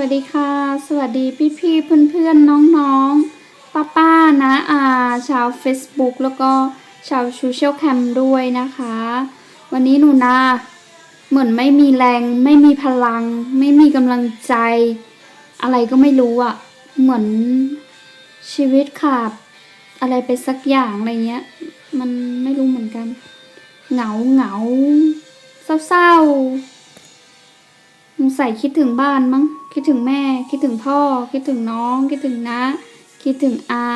วัสดีค่ะ สวัสดีพี่พี่ๆเพื่อนๆน้องๆป้าป้าๆนะอาชาว Facebook แล้วก็ชาวชูเชียลแคมด้วยนะคะ วันนี้หนูนาเหมือนไม่มีแรง ไม่มีพลัง ไม่มีกำลังใจ อะไรก็ไม่รู้อะเหมือนชีวิตขาดอะไรไปสักอย่างอะไรเงี้ย มันไม่รู้เหมือนกัน เหงาเหงาเศร้าๆ สงสัยคิดถึงบ้านมั้ง คิดถึงแม่ คิดถึงพ่อ คิดถึงน้อง คิดถึงน้า คิดถึงอา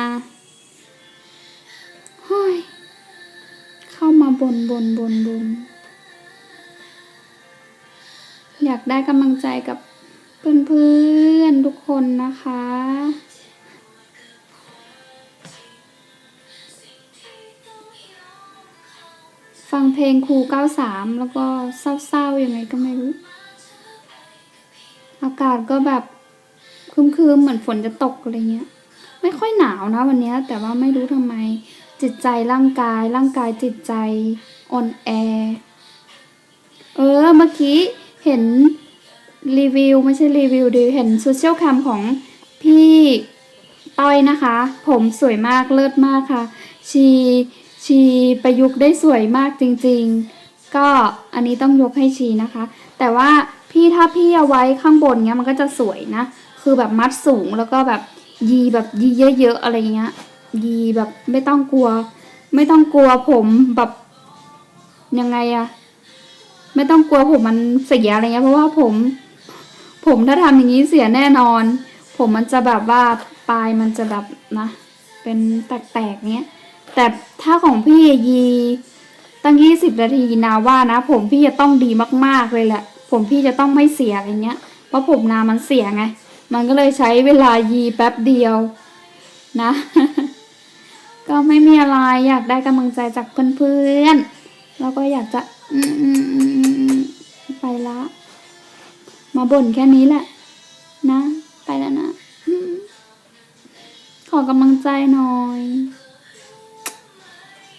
เฮ้ยเข้ามาบนบนบนบน อยากได้กำลังใจกับเพื่อนๆทุกคนนะคะฟังเพลงครู93 แล้วก็เศร้าๆยังไงก็ไม่รู้ากาศก็แบบครึมเหมือนฝนจะตกอะไรเงี้ย ไม่ค่อยหนาวนะวันนี้แต่ว่าไม่รู้ทำไม จิตใจร่างกาย ร่างกายจิตใจอ่อนแอ เออเมื่อกี้เห็นรีวิวไม่ใช่รีวิวดิเห็นโซเชียลแคมของพี่ต้อยนะคะ ผมสวยมากเลิศมากค่ะ ชีชีประยุกต์ได้สวยมากจริง ๆ ก็อันนี้ต้องยกให้ชีนะคะ แต่ว่า พี่ถ้าพี่เอาไว้ข้างบนเงี้ยมันก็จะสวยนะ คือแบบมัดสูงแล้วก็แบบยีแบบยีเยอะๆอะไรเงี้ย ยีแบบไม่ต้องกลัว ไม่ต้องกลัวผมแบบยังไงอะไม่ต้องกลัวผมมันเสียอะไรเงี้ยเพราะว่าผม ผมถ้าทำอย่างนี้เสียแน่นอน ผมมันจะแบบว่าปลายมันจะแบบนะ เป็นแตกๆเนี้ยแต่ถ้าของพี่ยีตั้งยี่สิบนาทีนาว่านะ ผมพี่จะต้องดีมากๆเลยแหละ ผมพี่จะต้องไม่เสียอะไรเงี้ย เพราะผมนามันเสียไง มันก็เลยใช้เวลายีแป๊บเดียวนะ ก็ไม่มีอะไรอยากได้กำลังใจจากเพื่อนๆ แล้วก็อยากจะไปละ มาบ่นแค่นี้แหละ นะ ไปแล้วนะ ขอกำลังใจหน่อย